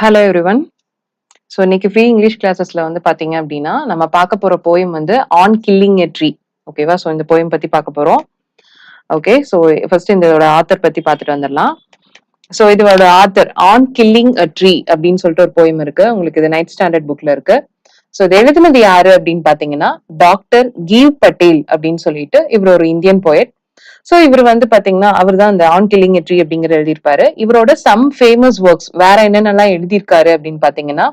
Hello everyone so இன்னைக்கு free English கிளாஸஸ்ல வந்து பாத்தீங்க அப்படின்னா நம்ம பார்க்க போற போயம் வந்து ஆன் கில்லிங் எ ட்ரீ ஓகேவா ஸோ இந்த போயம் பத்தி பார்க்க போறோம். ஓகே ஸோ ஃபர்ஸ்ட் இதோட ஆத்தர் பத்தி பார்த்துட்டு வந்துடலாம். ஸோ இதோட author on killing a tree அப்படின்னு சொல்லிட்டு ஒரு போயம் இருக்கு. உங்களுக்கு இது நைட் ஸ்டாண்டர்ட் புக்ல இருக்கு. ஸோ இது எழுதுனது யாரு அப்படின்னு பாத்தீங்கன்னா டாக்டர் கீவ் பட்டேல் அப்படின்னு சொல்லிட்டு இவர் ஒரு இந்தியன் போயட் சோ இவர் வந்து பாத்தீங்கன்னா அவர் தான் இந்த ஆன் கில்லிங் எட்ரி அப்படிங்கிற எழுதியிருப்பாரு. இவரோட சம் ஃபேமஸ் ஒர்க்ஸ் வேற என்னென்னலாம் எழுதியிருக்காரு அப்படின்னு பாத்தீங்கன்னா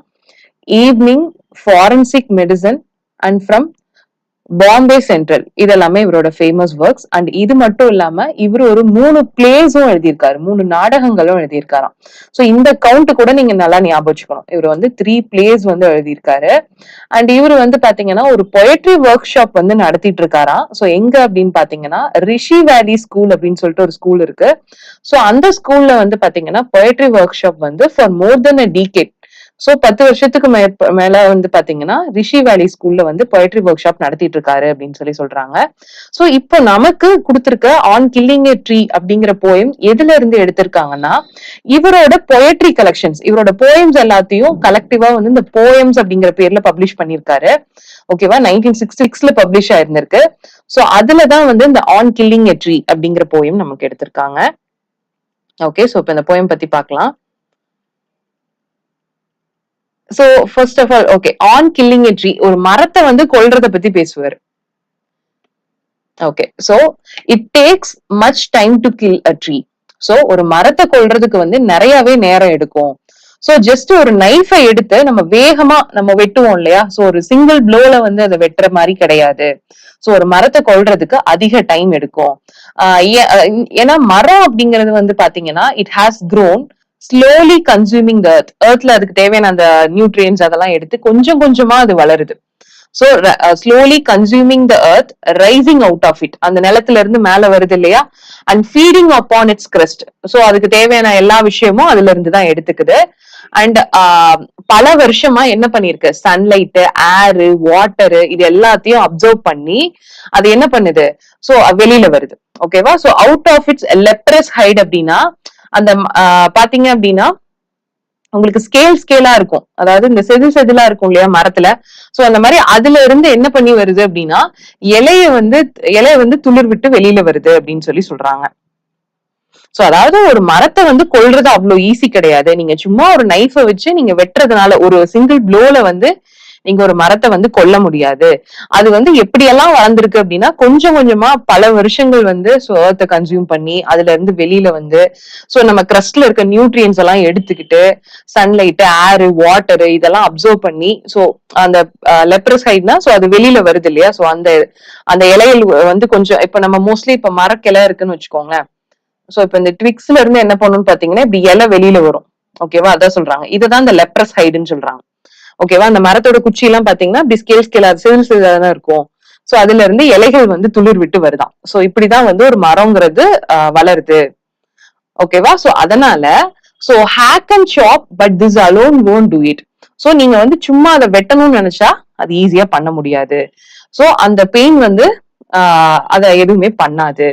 evening forensic medicine and from Bombay central இதெல்லாமே இவரோட ஃபேமஸ் ஒர்க்ஸ் அண்ட் இது மட்டும் இல்லாம இவர் ஒரு மூணு பிளேஸும் எழுதியிருக்காரு. மூணு நாடகங்களும் எழுதியிருக்காராம். சோ இந்த கவுண்ட் கூட நீங்க நல்லா ஞாபகம் வச்சுக்கணும். இவர் வந்து த்ரீ பிளேஸ் வந்து எழுதியிருக்காரு. அண்ட் இவர் வந்து பாத்தீங்கன்னா ஒரு பொயட்ரி ஒர்க் ஷாப் வந்து நடத்திட்டு இருக்காராம். சோ எங்க அப்படின்னு பாத்தீங்கன்னா ரிஷி வேலி ஸ்கூல் அப்படின்னு சொல்லிட்டு ஒரு ஸ்கூல் இருக்கு. சோ அந்த ஸ்கூல்ல வந்து பாத்தீங்கன்னா பொயட்ரி ஒர்க் ஷாப் வந்து for more than a decade so பத்து வருஷத்துக்கு மே மேல வந்து பாத்தீங்கன்னா ரிஷி வேலி ஸ்கூல்ல வந்து பொயட்ரி ஒர்க் ஷாப் நடத்திட்டு இருக்காரு அப்படின்னு சொல்லி சொல்றாங்க. சோ இப்போ நமக்கு கொடுத்திருக்க ஆன் கில்லிங் ஏ ட்ரீ அப்படிங்கிற போயம் எதுல இருந்து எடுத்திருக்காங்கன்னா இவரோட பொயட்ரி கலெக்ஷன்ஸ் இவரோட போயம்ஸ் எல்லாத்தையும் கலெக்டிவா வந்து இந்த போயம்ஸ் அப்படிங்கிற பேர்ல பப்ளிஷ் பண்ணிருக்காரு ஓகேவா நைன்டீன் சிக்ஸ்டி சிக்ஸ்ல பப்ளிஷ் ஆயிருந்திருக்கு. சோ அதுலதான் வந்து இந்த ஆன் கில்லிங் எ ட்ரீ அப்படிங்கிற போயம் நமக்கு எடுத்திருக்காங்க. ஓகே சோ இப்ப இந்த போயம் பத்தி பார்க்கலாம். So first of all okay on killing a tree ஒரு மரத்தை வந்து கொல்றத பத்தி பேசுவார். Okay so it takes much time to kill a tree so ஒரு மரத்தை கொல்றதுக்கு வந்து நிறையவே நேரம் எடுக்கும். சோ ஜஸ்ட் ஒரு நைஃபை எடுத்து நம்ம வேகமா நம்ம வெட்டுவோம் இல்லையா? சோ ஒரு சிங்கிள் ப்ளோல வந்து அதை வெட்டுற மாதிரி கிடையாது. சோ ஒரு மரத்தை கொல்றதுக்கு அதிக டைம் எடுக்கும். ஏன்னா மரம் அப்படிங்கிறது வந்து பாத்தீங்கன்னா it has grown slowly consuming the earth எர்த்ல அதுக்கு தேவையான அந்த நியூட்ரியன்ஸ் அதெல்லாம் எடுத்து கொஞ்சம் கொஞ்சமா அது வளருது. So slowly consuming the earth rising out of it அந்த நிலத்துல இருந்து மேல வருது இல்லையா? And feeding upon its crust so அதுக்கு தேவையான எல்லா விஷயமும் அதுல இருந்து தான் எடுத்துக்குது. அண்ட் uh, பல வருஷமா என்ன பண்ணிருக்கு சன்லைட் ஏரு வாட்டரு இது எல்லாத்தையும் அப்சர்வ் பண்ணி அது என்ன பண்ணுது? சோ வெளியில வருது. ஓகேவா so out of its leprous hide அப்படின்னா அந்த பாத்தீங்க அப்படின்னா உங்களுக்கு ஸ்கேல் ஸ்கேலா இருக்கும். அதாவது இந்த செதில் செதிலா இருக்கும் இல்லையா மரத்துல. சோ அந்த மாதிரி அதுல இருந்து என்ன பண்ணி வருது அப்படின்னா இலைய வந்து இலைய வந்து துளிர் விட்டு வெளியில வருது அப்படின்னு சொல்லி சொல்றாங்க. சோ அதாவது ஒரு மரத்தை வந்து கொல்றது அவ்வளவு ஈஸி கிடையாது. நீங்க சும்மா ஒரு நைஃபை வச்சு நீங்க வெட்டுறதுனால ஒரு சிங்கிள் ப்ளோல வந்து நீங்க ஒரு மரத்தை வந்து கொல்ல முடியாது. அது வந்து எப்படியெல்லாம் வளர்ந்துருக்கு அப்படின்னா கொஞ்சம் கொஞ்சமா பல வருஷங்கள் வந்து சோத்தை கன்சியூம் பண்ணி அதுல இருந்து வெளியில வந்து சோ நம்ம கிரஸ்ட்ல இருக்க நியூட்ரியன்ஸ் எல்லாம் எடுத்துக்கிட்டு சன்லைட் ஏரு வாட்டர் இதெல்லாம் அப்சர்வ் பண்ணி சோ அந்த லெப்ரஸ் ஹைட்னா சோ அது வெளியில வருது இல்லையா? சோ அந்த அந்த இலையில் வந்து கொஞ்சம் இப்ப நம்ம மோஸ்ட்லி இப்ப மரக்கிளை இருக்குன்னு வச்சுக்கோங்க சோ இப்ப இந்த ட்விக்ஸ்ல இருந்து என்ன பண்ணும்னு பாத்தீங்கன்னா இப்படி இலை வெளியில வரும். ஓகேவா அதான் சொல்றாங்க. இதுதான் இந்த லெப்ரஸ் ஹைடுன்னு சொல்றாங்க. ஓகேவா அந்த மரத்தோட குச்சி எல்லாம் பாத்தீங்கன்னா இப்படி ஸ்கேல் ஸ்கேலா சிவில் சிவிலா தான் இருக்கும். சோ அதுல இருந்து இலைகள் வந்து துளிர் விட்டு வருதாம். சோ இப்படிதான் வந்து ஒரு மரம்ங்கிறது வளருது. ஓகேவா சோ அதனால so hack and chop but this alone won't do it so நீங்க வந்து சும்மா அதை வெட்டணும்னு நினைச்சா அது ஈஸியா பண்ண முடியாது. சோ அந்த பெயின் வந்து ஆஹ் அத எதுவுமே பண்ணாது.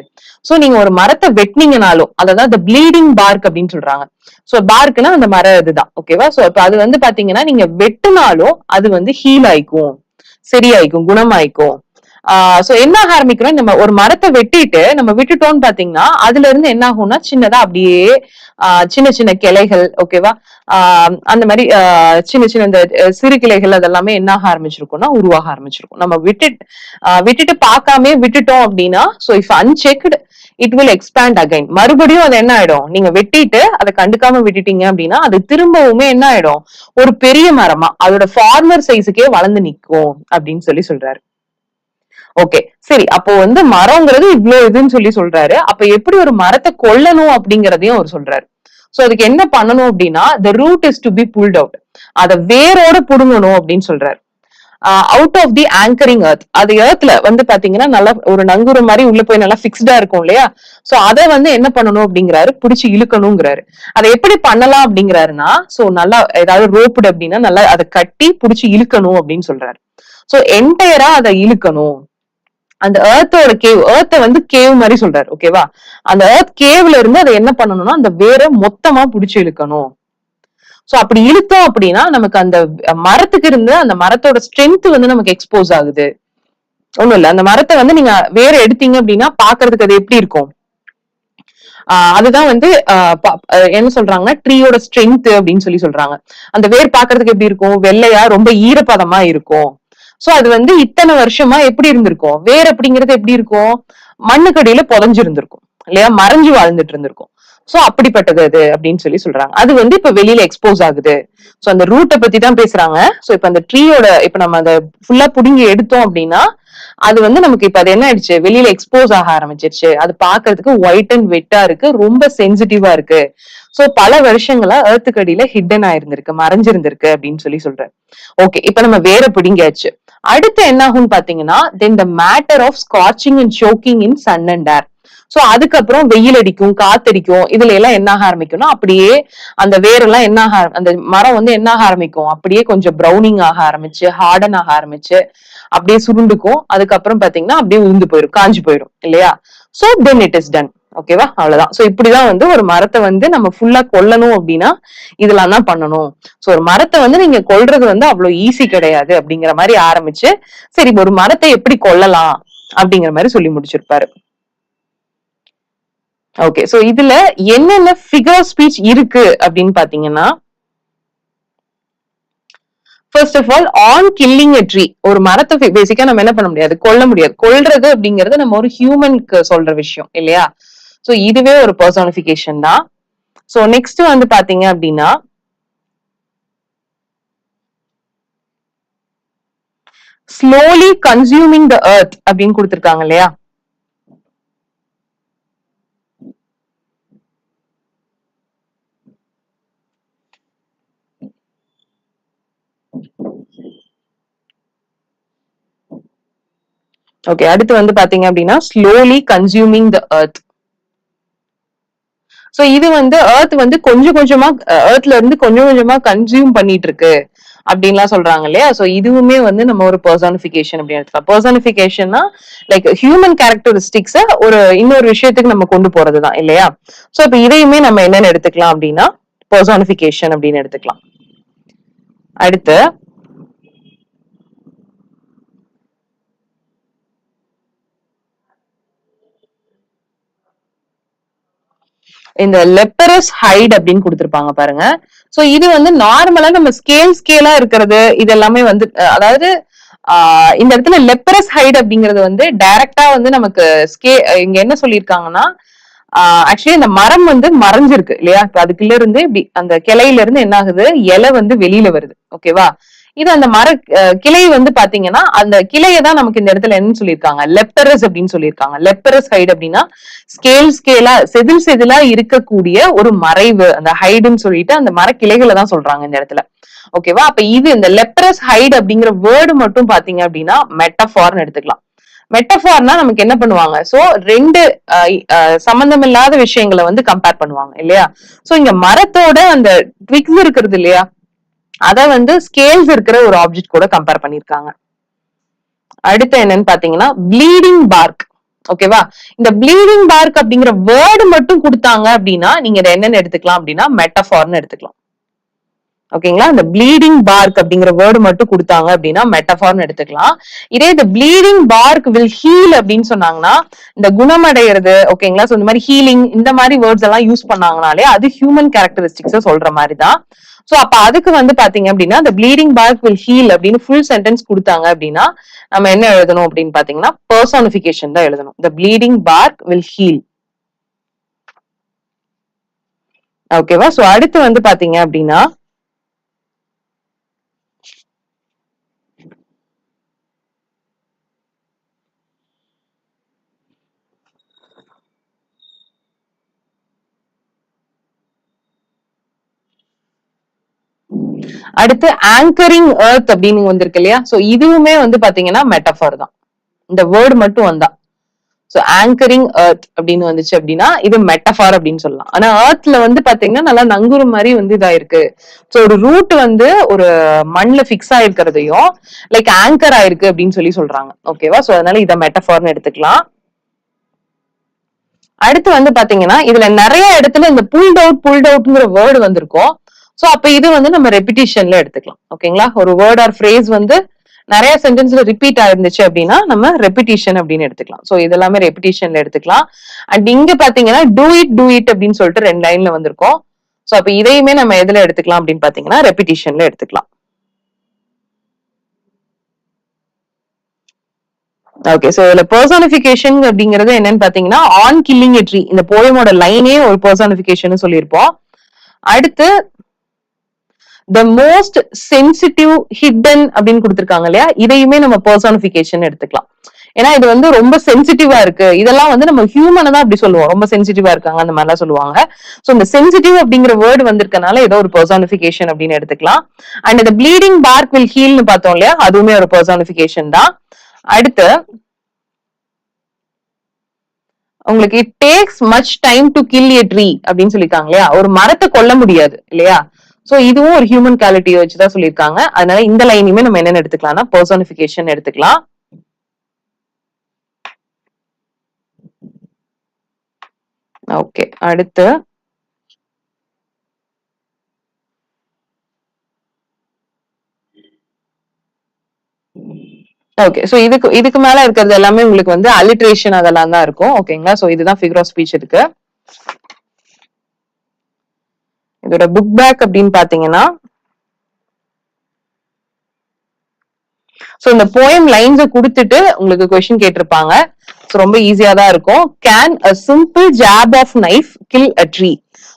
சோ நீங்க ஒரு மரத்தை வெட்டினீங்கனாலும் அதான் இந்த ப்ளீடிங் பார்க் அப்படின்னு சொல்றாங்க. சோ பார்க்னா அந்த மரம் இதுதான் ஓகேவா சோ இப்ப அது வந்து பாத்தீங்கன்னா நீங்க வெட்டினாலும் அது வந்து ஹீல் ஆயிக்கும் சரியாயிக்கும் குணமாயிக்கும். சோ என்ன ஆக ஆரம்பிக்கிறோம்? நம்ம ஒரு மரத்தை வெட்டிட்டு நம்ம விட்டுட்டோம்னு பாத்தீங்கன்னா அதுல இருந்து என்ன ஆகும்னா சின்னதா அப்படியே ஆஹ் சின்ன சின்ன கிளைகள் ஓகேவா ஆஹ் அந்த மாதிரி ஆஹ் சின்ன சின்ன இந்த சிறு கிளைகள் அதெல்லாமே என்ன ஆக ஆரம்பிச்சிருக்கும்னா உருவாக ஆரம்பிச்சிருக்கும். நம்ம விட்டுட்டு ஆஹ் விட்டுட்டு பார்க்காம விட்டுட்டோம் அப்படின்னா so if unchecked it will expand again மறுபடியும் அது என்ன ஆயிடும்? நீங்க வெட்டிட்டு அதை கண்டுக்காம விட்டுட்டீங்க அப்படின்னா அது திரும்பவுமே என்ன ஆயிடும்? ஒரு பெரிய மரமா அதோட ஃபார்மர் சைஸுக்கே வளர்ந்து நிக்கும் அப்படின்னு சொல்லி சொல்றாரு. ஓகே சரி அப்போ வந்து மரம்ங்கிறது இவ்வளவு இதுன்னு சொல்லி சொல்றாரு. அப்ப எப்படி ஒரு மரத்தை கொல்லணும் அப்படிங்கறதையும் அவர் சொல்றாரு. சோ அதுக்கு என்ன பண்ணணும் அப்படின்னா the root is to be pulled out அத வேரோட புடுங்கணும் அப்படின்னு சொல்றாரு. Out of the anchoring earth அது எர்த்ல வந்து பாத்தீங்கன்னா நல்லா ஒரு நங்குற மாதிரி உள்ள போய் நல்லா பிக்ஸ்டா இருக்கும் இல்லையா? சோ அதை வந்து என்ன பண்ணணும் அப்படிங்கிறாரு? புடிச்சு இழுக்கணுங்கிறாரு. அதை எப்படி பண்ணலாம் அப்படிங்கிறாருன்னா சோ நல்லா ஏதாவது ரோப்புடு அப்படின்னா நல்லா அதை கட்டி புடிச்சு இழுக்கணும் அப்படின்னு சொல்றாரு. சோ என்டையரா அதை இழுக்கணும். அந்த ஏர்த்தோட கேவ் ஏர்த்தை வந்து கேவ் மாதிரி சொல்றாரு ஓகேவா அந்த ஏர்த் கேவ்ல இருந்து அதை என்ன பண்ணணும்னா அந்த வேரை மொத்தமா புடிச்சு இழுக்கணும். சோ அப்படி இழுத்தோம் அப்படின்னா நமக்கு அந்த மரத்துக்கு இருந்து அந்த மரத்தோட ஸ்ட்ரென்த் வந்து நமக்கு எக்ஸ்போஸ் ஆகுது. ஒண்ணும் இல்ல அந்த மரத்தை வந்து நீங்க வேற எடுத்தீங்க அப்படின்னா பாக்குறதுக்கு அது எப்படி இருக்கும்? ஆஹ் அதுதான் வந்து என்ன சொல்றாங்கன்னா ட்ரீயோட ஸ்ட்ரென்த் அப்படின்னு சொல்லி சொல்றாங்க. அந்த வேர் பாக்குறதுக்கு எப்படி இருக்கும்? வெள்ளையா ரொம்ப ஈரப்பதமா இருக்கும். சோ அது வந்து இத்தனை வருஷமா எப்படி இருந்திருக்கும்? வேர் அப்படிங்கறது எப்படி இருக்கும்? மண்ணுக்கடியில புதஞ்சிருந்திருக்கும் இல்லையா? மறைஞ்சு வாழ்ந்துட்டு இருந்திருக்கும் சோ அப்படிப்பட்டது அது அப்படின்னு சொல்லி சொல்றாங்க. அது வந்து இப்ப வெளியில எக்ஸ்போஸ் ஆகுது. சோ அந்த ரூட்டை பத்தி தான் பேசுறாங்க. சோ இப்ப அந்த ட்ரீயோட இப்ப நம்ம அதை ஃபுல்லா புடுங்கி எடுத்தோம் அப்படின்னா அது வந்து நமக்கு இப்ப அது என்ன ஆயிடுச்சு? வெளியில எக்ஸ்போஸ் ஆக ஆரம்பிச்சிருச்சு. அது பாக்குறதுக்கு ஒயிட் அண்ட் வெட்டா இருக்கு. ரொம்ப சென்சிட்டிவா இருக்கு. சோ பல வருஷங்களா ஏர்த்துக்கடியில ஹிடன் ஆயிருந்திருக்கு மறைஞ்சிருந்திருக்கு அப்படின்னு சொல்லி சொல்றேன் ஓகே இப்ப நம்ம வேற பிடிங்காச்சு அடுத்து என்ன ஆகும்னு பாத்தீங்கன்னா then the matter of scorching and choking in sun and air so அதுக்கப்புறம் வெயில் அடிக்கும் காத்தடிக்கும் இதுல எல்லாம் என்ன ஆக ஆரம்பிக்கும்னா அப்படியே அந்த வேரெல்லாம் என்ன ஆக அந்த மரம் வந்து என்ன ஆக ஆரம்பிக்கும்? அப்படியே கொஞ்சம் ப்ரௌனிங் ஆக ஆரம்பிச்சு ஹார்டன் ஆக ஆரம்பிச்சு அப்படியே சுருண்டுக்கும். அதுக்கப்புறம் பாத்தீங்கன்னா அப்படியே உருந்து போயிடும் காஞ்சு போயிடும் இல்லையா? So then it is done ஓகேவா அவ்வளவுதான். சோ இப்படிதான் வந்து ஒரு மரத்தை வந்து நம்ம ஃபுல்லா கொல்லணும் அப்படின்னா இதெல்லாம் தான் பண்ணணும். சோ ஒரு மரத்தை வந்து நீங்க கொல்றது வந்து அவ்வளவு ஈஸி கிடையாது அப்படிங்கிற மாதிரி ஆரம்பிச்சு சரி ஒரு மரத்தை எப்படி கொல்லலாம் அப்படிங்கிற மாதிரி சொல்லி முடிச்சிருப்பாரு. ஓகே சோ இதுல என்னென்ன ஃபிகர் ஸ்பீச் இருக்கு அப்படின்னு பாத்தீங்கன்னா first of all on killing a tree ஒரு மரத்தை பேசிக்கா நம்ம என்ன பண்ண முடியாது? கொல்ல முடியாது. கொல்றது அப்படிங்கறது நம்ம ஒரு ஹியூமனுக்கு சொல்ற விஷயம் இல்லையா? ஸோ இதுவே ஒரு பர்சானிபிகேஷன் தான். சோ நெக்ஸ்ட் வந்து பாத்தீங்க அப்படின்னா ஸ்லோலி கன்சியூமிங் த எர்த் அப்படின்னு கொடுத்துருக்காங்க இல்லையா? ஓகே அடுத்து வந்து பாத்தீங்க அப்படின்னா ஸ்லோலி கன்சியூமிங் த அர்த் சோ இது வந்து எர்த் வந்து கொஞ்சம் கொஞ்சமா எர்த்ல இருந்து கொஞ்சம் கொஞ்சமா கன்சியூம் பண்ணிட்டு இருக்கு அப்படின்லாம் சொல்றாங்க இல்லையா? சோ இதுவுமே வந்து நம்ம ஒரு பர்சானிபிகேஷன் அப்படின்னு எடுத்துக்கலாம். பர்சானிபிகேஷன்னா லைக் ஹியூமன் கேரக்டரிஸ்டிக்ஸ ஒரு இன்னொரு விஷயத்துக்கு நம்ம கொண்டு போறதுதான் இல்லையா? சோ இப்போ இதையுமே நம்ம என்னன்னு எடுத்துக்கலாம் அப்படின்னா பர்சானிபிகேஷன் அப்படின்னு எடுத்துக்கலாம். அடுத்து இந்த லெப்பரஸ் ஹைட் அப்படின்னு கொடுத்துருப்பாங்க பாருங்க. சோ இது வந்து நார்மலா நம்ம ஸ்கேல் ஸ்கேலா இருக்கிறது. இது எல்லாமே வந்து அதாவது ஆஹ், இந்த இடத்துல லெப்பரஸ் ஹைட் அப்படிங்கிறது வந்து டைரக்டா வந்து நமக்கு ஸ்கே இங்க என்ன சொல்லியிருக்காங்கன்னா ஆக்சுவலி இந்த மரம் வந்து மறைஞ்சிருக்கு இல்லையா? அதுக்குள்ள இருந்து இப்படி அந்த கிளையில இருந்து என்ன ஆகுது? இலை வந்து வெளியில வருது ஓகேவா இது அந்த மர அஹ், கிளை வந்து பாத்தீங்கன்னா அந்த கிளையை தான் நமக்கு இந்த இடத்துல என்ன சொல்லியிருக்காங்க. லெப்டரஸ் அப்படின்னு சொல்லியிருக்காங்க. லெப்டரஸ் ஹைட் அப்படின்னா ஸ்கேல் ஸ்கேலா செதில் செதிலா இருக்கக்கூடிய ஒரு மறைவு. அந்த ஹைடுன்னு சொல்லிட்டு அந்த மர கிளைகளை தான் சொல்றாங்க இந்த இடத்துல. ஓகேவா அப்ப இது இந்த லெப்பரஸ் ஹைட் அப்படிங்கிற வேர்டு மட்டும் பாத்தீங்க அப்படின்னா மெட்டஃபார்னு எடுத்துக்கலாம். மெட்டஃபார்னா நமக்கு என்ன பண்ணுவாங்க? சோ ரெண்டு சம்பந்தம் இல்லாத விஷயங்களை வந்து கம்பேர் பண்ணுவாங்க இல்லையா? சோ இங்க மரத்தோட அந்த ட்விக்ஸ் இருக்கிறது இல்லையா? அத வந்து ஸ்கேல்ஸ் இருக்கிற ஒரு ஆப்ஜெக்ட் கூட கம்பேர் பண்ணிருக்காங்க. அடுத்து என்னன்னு பாத்தீங்கன்னா ப்ளீடிங் பார்க் ஓகேவா இந்த ப்ளீடிங் பார்க் அப்படிங்கிற வேர்டு மட்டும் கொடுத்தாங்க அப்படின்னா நீங்க என்னன்னு எடுத்துக்கலாம் அப்படின்னா மெட்டஃபார்னு எடுத்துக்கலாம். ஓகேங்களா? இந்த ப்ளீடிங் பார்க் அப்படிங்கிற வேர்டு மட்டும் கொடுத்தாங்க அப்படின்னா மெட்டஃபார்னு எடுத்துக்கலாம். இதே இந்த ப்ளீடிங் பார்க் வில் ஹீல் அப்படின்னு சொன்னாங்கன்னா இந்த குணமடைகிறது ஓகேங்களா? சோ இந்த மாதிரி ஹீலிங் இந்த மாதிரி வேர்ட்ஸ் எல்லாம் யூஸ் பண்ணாங்கனாலே அது ஹியூமன் கேரக்டரிஸ்டிக்ஸ் சொல்ற மாதிரி தான் சோ அப்ப அதுக்கு வந்து பாத்தீங்க அப்படின்னா இந்த ப்ளீடிங் பார்க் வில் ஹீல் அப்படின்னு ஃபுல் சென்டென்ஸ் கொடுத்தாங்க அப்படின்னா நம்ம என்ன எழுதணும் அப்படின்னு பாத்தீங்கன்னா பர்சானிபிகேஷன் தான் எழுதணும். The bleeding bark will heal ஓகேவா சோ அடுத்து வந்து பாத்தீங்க அப்படின்னா அடுத்து ஆங்கரிங் எர்த் அப்படின்னு வந்திருக்கு இல்லையா? சோ இதுவுமே வந்து பாத்தீங்கன்னா மெட்டஃபார் தான். இந்த வேர்டு மட்டும் வந்தா. சோ ஆங்கரிங் எர்த் அப்படின்னு வந்துச்சு அப்படின்னா இது மெட்டஃபார் அப்படின்னு சொல்லலாம். ஆனா எர்த்ல வந்து பாத்தீங்கன்னா நல்லா நங்குறு மாதிரி வந்து இதா இருக்கு சோ ஒரு ரூட் வந்து ஒரு மண்ணுல ஃபிக்ஸ் ஆயிருக்கிறதையும் லைக் ஆங்கர் ஆயிருக்கு அப்படின்னு சொல்லி சொல்றாங்க. ஓகேவா சோ அதனால இத மெட்டஃபார்னு எடுத்துக்கலாம். அடுத்து வந்து பாத்தீங்கன்னா இதுல நிறைய இடத்துல இந்த புல்ட் அவுட் புல்ட் அவுட்ங்கிற வேர்டு வந்திருக்கும். சோ அப்ப இது வந்து நம்ம ரெப்பிட்டிஷன்ல எடுத்துக்கலாம். ஓகேங்களா ஒரு வேர்ட் ஆர் ஃப்ரேஸ் வந்து நிறைய சென்டென்ஸ்ல ரிப்பீட் ஆயிருந்துச்சு அப்படின்னா நம்ம ரெப்பிட்டிஷன் அப்படின்னு எடுத்துக்கலாம். சோ இதெல்லாமே ரெப்பிட்டிஷன்ல எடுத்துக்கலாம். அண்ட் இங்க பாத்தீங்கன்னா டூ இட் டூ இட் அப்படின்னு சொல்லிட்டு ரெண்டு லைன்ல வந்திருக்கோம். சோ அப்ப இதையுமே நம்ம எதுல எடுத்துக்கலாம் அப்படின்னு பாத்தீங்கன்னா ரெப்பிட்டிஷன்ல எடுத்துக்கலாம். ஓகே சோ இதுல பர்சனிபிகேஷன் அப்படிங்கிறது என்னன்னு பாத்தீங்கன்னா ஆன் கில்லிங் எ ட்ரீ இந்த போயமோட லைனே ஒரு பர்சனிபிகேஷன் சொல்லியிருப்போம். அடுத்து த மோஸ்ட் சென்சிட்டிவ் ஹிடன் அப்படின்னு கொடுத்துருக்காங்க இல்லையா? இதையுமே நம்ம பர்சனிபிகேஷன் எடுத்துக்கலாம். ஏன்னா இது வந்து ரொம்ப சென்சிட்டிவா இருக்கு. இதெல்லாம் வந்து நம்ம ஹியூமனை தான் அப்படி சொல்லுவோம். ரொம்ப சென்சிட்டிவா இருக்காங்க அந்த மாதிரிலாம் சொல்லுவாங்க. சோ இந்த சென்சிட்டிவ் அப்படிங்கிற வேர்டு வந்திருக்கனால ஏதோ ஒரு பர்சானிபிகேஷன் அப்படின்னு எடுத்துக்கலாம். அண்ட் இந்த ப்ளீடிங் பார்க் வில் ஹீல்னு பார்த்தோம் இல்லையா? அதுவுமே ஒரு பர்சானிபிகேஷன் தான். அடுத்து உங்களுக்கு it takes much time to kill a tree அப்படின்னு சொல்லியிருக்காங்க இல்லையா? ஒரு மரத்தை கொல்ல முடியாது இல்லையா? சோ இதுவும் ஒரு ஹியூமன் குவாலிட்டியை வச்சுதான் சொல்லியிருக்காங்க. அதனால இந்த லைனையுமே நம்ம என்னென்ன எடுத்துக்கலாம்னா பர்சனிபிகேஷன் எடுத்துக்கலாம். ஓகே அடுத்து. ஓகே ஸோ இதுக்கு இதுக்கு மேல இருக்கிறது எல்லாமே உங்களுக்கு வந்து அலிட்ரேஷன் அதெல்லாம் தான் இருக்கும். ஓகேங்களா சோ இதுதான் ஃபிகர் ஆஃப் ஸ்பீச் இருக்கு இதோட புக் பேக் அப்படின்னு பாத்தீங்கன்னா சோ இந்த போயம் லைன்ஸ கொடுத்துட்டு உங்களுக்கு கொஸ்டின் கேட்டிருப்பாங்க. ரொம்ப ஈஸியா தான் இருக்கும். Can a simple job of knife kill a tree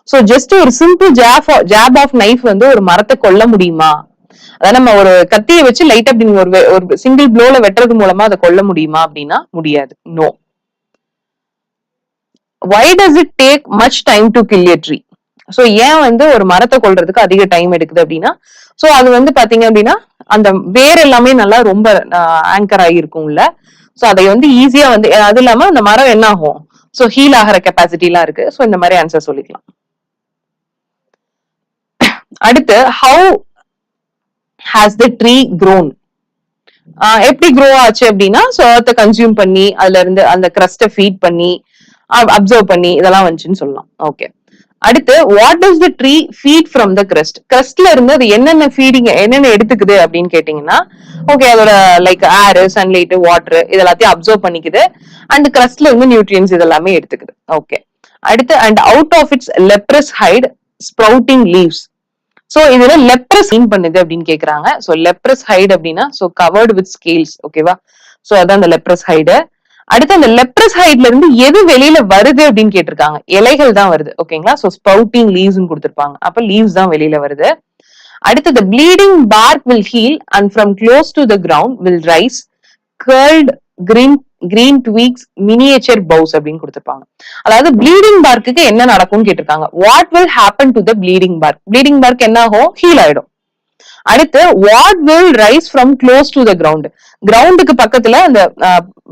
so just ஒரு simple job job of knife வந்து ஒரு மரத்தை கொல்ல முடியுமா? அதாவது நம்ம ஒரு கத்தியை வச்சு லைட் அப்படி ஒரு ஒரு சிங்கிள் ப்ளோல வெட்டுறது மூலமா அதை கொல்ல முடியுமா அப்படின்னா முடியாது. No why does it take much time to kill a tree so ஏன் வந்து ஒரு மரத்தை கொள்றதுக்கு அதிக டைம் எடுக்குது அப்படின்னா சோ அது வந்து பாத்தீங்க அப்படின்னா அந்த வேர் எல்லாமே நல்லா ரொம்ப ஆங்கர் ஆகிருக்கும்ல சோ அதை வந்து ஈஸியா வந்து அது இல்லாம அந்த மரம் என்ன ஆகும் சோ ஹீல் ஆகிற கெப்பாசிட்டி எல்லாம் இருக்கு. சோ இந்த மாதிரி ஆன்சர் சொல்லிக்கலாம். அடுத்து how has the tree grown எப்படி க்ரோ ஆச்சு அப்படின்னா சோ earth கன்சியூம் பண்ணி அதுல இருந்து அந்த கிரஸ்ட ஃபீட் பண்ணி அப்சர்வ் பண்ணி இதெல்லாம் வந்துச்சுன்னு சொல்லலாம். ஓகே அடுத்து what does the tree feed from the crust கிரஸ்ட்ல இருந்து அது என்னென்ன ஃபீடிங் என்னென்ன எடுத்துக்குது அப்படின்னு கேட்டீங்கன்னா ஓகே அதோட லைக் ஏர் சன்லைட் வாட்டர் இது எல்லாத்தையும் அப்சர்வ் பண்ணிக்குது. அண்ட் கிரஸ்ட்ல இருந்து நியூட்ரியன்ஸ் இதெல்லாமே எடுத்துக்குது. ஓகே அடுத்து and out of its leprous hide sprouting leaves so இதுல லெப்ரஸ் மீன் பண்ணுது அப்படின்னு கேக்குறாங்க. சோ லெப்ரஸ் ஹைட் அப்படின்னா சோ கவர்டு வித் ஸ்கேல்ஸ் ஓகேவா சோ அதான் அந்த லெப்ரஸ் ஹைடு அடுத்து அந்த லெப்ரஸ் ஹைட்ல இருந்து எது வெளியில வருது அப்படின்னு கேட்டிருக்காங்க. இலைகள் தான் வருது. ஓகேங்களா சோ ஸ்பவுட்டிங் லீவ்ஸ் கொடுத்திருப்பாங்க. அப்ப லீவ்ஸ் தான் வெளியில வருது. அடுத்து the bleeding bark will heal and close close the ground will rise rise green green twigs miniature boughs அப்படின்னு கொடுத்துருப்பாங்க. அதாவது ப்ளீடிங் பார்க்குக்கு என்ன நடக்கும்னு கேட்டிருக்காங்க. What will happen to the bleeding bark bleeding bark என்ன ஆகும்? ஹீல் ஆயிடும். அடுத்து what will rise from close to the ground கிரவுண்டுக்கு பக்கத்துல அந்த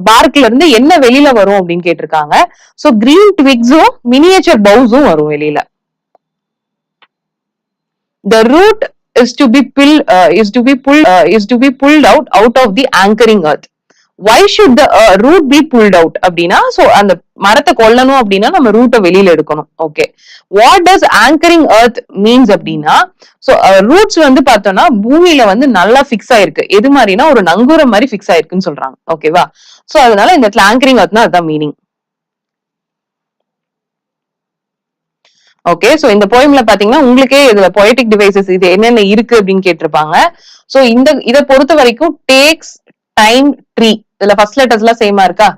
பார்க்ல இருந்து என்ன வெளியில வரும் அப்படின்னு கேட்டிருக்காங்க. சோ கிரீன் ட்விக்ஸும் மினியேச்சர் பவுஸும் வரும் வெளியில. The root is to be bill is to be pull is to be pulled out out of the anchoring earth why should root be pulled out அப்படின்னா சோ அந்த மரத்தை கொல்லணும் அப்படின்னா நம்ம ரூட்டை வெளியில எடுக்கணும். Okay what does anchoring earth means அப்படின்னா சோ ரூட்ஸ் uh, வந்து பார்த்தோம்னா பூமியில வந்து நல்லா ஃபிக்ஸ் ஆயிருக்கு. எது மாதிரினா ஒரு நங்கூரம் மாதிரி ஃபிக்ஸ் ஆயிருக்குன்னு சொல்றாங்க. ஓகேவா சோ அதனால இந்த இடத்துல ஆங்கரிங் அர்த்னா அதுதான் மீனிங் ஓகே சோ இந்த போயம்ல பாத்தீங்கன்னா உங்களுக்கே இதுல பொயட்டிக் டிவைசஸ் இது என்னென்ன இருக்கு அப்படின்னு கேட்டிருப்பாங்க. சோ இந்த இதை பொறுத்த வரைக்கும் டேக்ஸ் டைம் ட்ரீ இதுல ஃபர்ஸ்ட் லெட்டர்ஸ் எல்லாம் சேமா இருக்கா?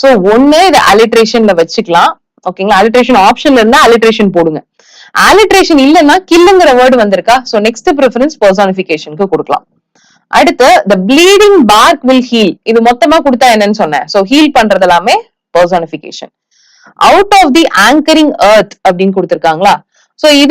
சோ ஒண்ணு இது அலிட்ரேஷன்ல வச்சுக்கலாம். ஓகேங்களா அலிட்ரேஷன் ஆப்ஷன்ல இருந்தா அலிட்ரேஷன் போடுங்க. அலிட்ரேஷன் இல்லைன்னா கில்லுங்கிற வேர்டு வந்திருக்கா? சோ நெக்ஸ்ட் ப்ரிஃபரன்ஸ் பர்சானிபிகேஷனுக்கு கொடுக்கலாம். அடுத்து the bleeding bark will heal இது மொத்தமா கொடுத்தா என்னன்னு சொன்னேன். சோ ஹீல் பண்றது எல்லாமே personification out of the anchoring earth அப்படின்னு கொடுத்துருக்காங்களா? சோ இது